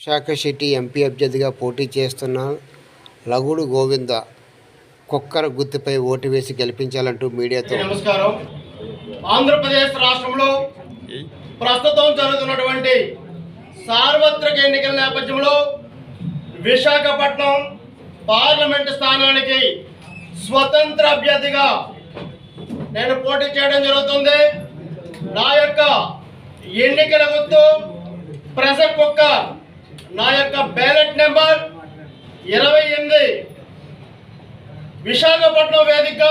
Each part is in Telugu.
విశాఖ సిటీ ఎంపీ అభ్యర్థిగా పోటీ చేస్తున్న లగుడు గోవింద కుక్కర గుర్తుపై ఓటు వేసి గెలిపించాలంటూ మీడియాతో నమస్కారం. ఆంధ్రప్రదేశ్ రాష్ట్రంలో ప్రస్తుతం జరుగుతున్నటువంటి సార్వత్రిక ఎన్నికల నేపథ్యంలో విశాఖపట్నం పార్లమెంటు స్థానానికి స్వతంత్ర అభ్యర్థిగా నేను పోటీ చేయడం జరుగుతుంది. నా యొక్క ఎన్నికల ముందు ప్రజల కుక్క నా యొక్క బ్యాలెట్ నెంబర్ ఇరవై ఎనిమిది విశాఖపట్నం వేదిక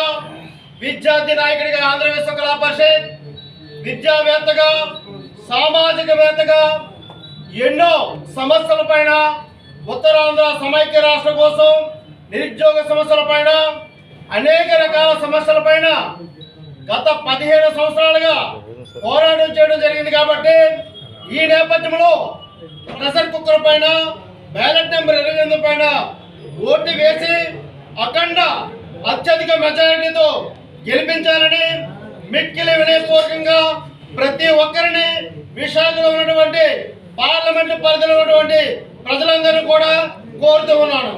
విద్యార్థి నాయకుడిగా ఆంధ్ర విశ్వకళా పరిషత్ విద్యావేత్తగా సామాజికవేత్తగా ఎన్నో సమస్యల పైన ఉత్తరాంధ్ర సమైక్య రాష్ట్ర కోసం నిరుద్యోగ సమస్యల పైన అనేక రకాల సమస్యల పైన గత పదిహేను సంవత్సరాలుగా పోరాటం చేయడం జరిగింది కాబట్టి ఈ నేపథ్యంలో ప్రెషర్ కుక్కర్ పైన బ్యాలెట్ నెంబర్ ఇరవై ఎనిమిది పైన ఓటు వేసి అఖండ అత్యధిక మెజారిటీతో గెలిపించాలని మిక్కిలి వినయపూర్వకంగా ప్రతి ఒక్కరిని విశాఖలో ఉన్నటువంటి పార్లమెంట్ పరిధిలో ఉన్నటువంటి ప్రజలందరూ కూడా కోరుతూ ఉన్నాను.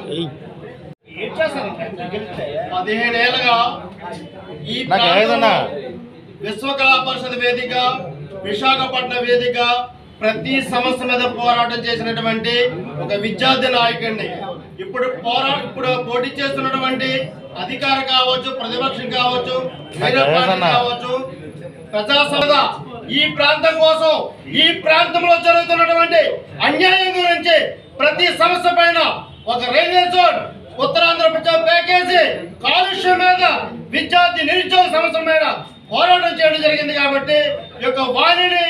పదిహేను ఏళ్ళగా ఈ విశ్వకళా పరిషత్ వేదిక విశాఖపట్నం వేదిక ప్రతి సమస్య మీద పోరాటం చేసినటువంటి ఒక విద్యార్థి నాయకుడిని. ఇప్పుడు పోరా ఇప్పుడు పోటీ చేస్తున్నటువంటి అధికార కావచ్చు ప్రతిపక్షం కావచ్చు కావచ్చు ప్రజా సమద ఈ ప్రాంతం కోసం ఈ ప్రాంతంలో జరుగుతున్నటువంటి అన్యాయం గురించి ప్రతి సమస్య పైన ఒక రైల్వే జోన్ ఉత్తరాంధ్ర ప్యాకేజీ కాలుష్యం మీద మీద పోరాటం చేయడం జరిగింది కాబట్టి ఈ యొక్క వాణిని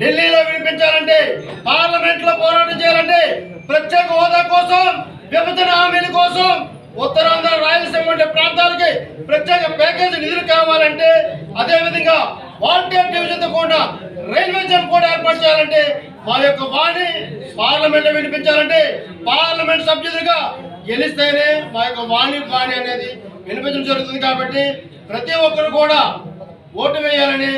ఢిల్లీలో వినిపించాలంటే పార్లమెంట్లో పోరాటం చేయాలంటే ప్రత్యేక హోదా కోసం విభజన హామీల కోసం ఉత్తరాంధ్ర రాయలసీమ వంటి ప్రాంతాలకి ప్రత్యేక ప్యాకేజీ నిధులు కావాలంటే అదేవిధంగా వాలంటీర్ డివిజన్ కూడా రైల్వే జోన్ కూడా ఏర్పాటు చేయాలంటే మా యొక్క వాణి పార్లమెంట్లో వినిపించాలంటే పార్లమెంట్ సభ్యులుగా గెలిస్తేనే మా యొక్క వాణి వాణి అనేది వినిపించడం జరుగుతుంది కాబట్టి ప్రతి ఒక్కరు కూడా ఓటు వేయాలని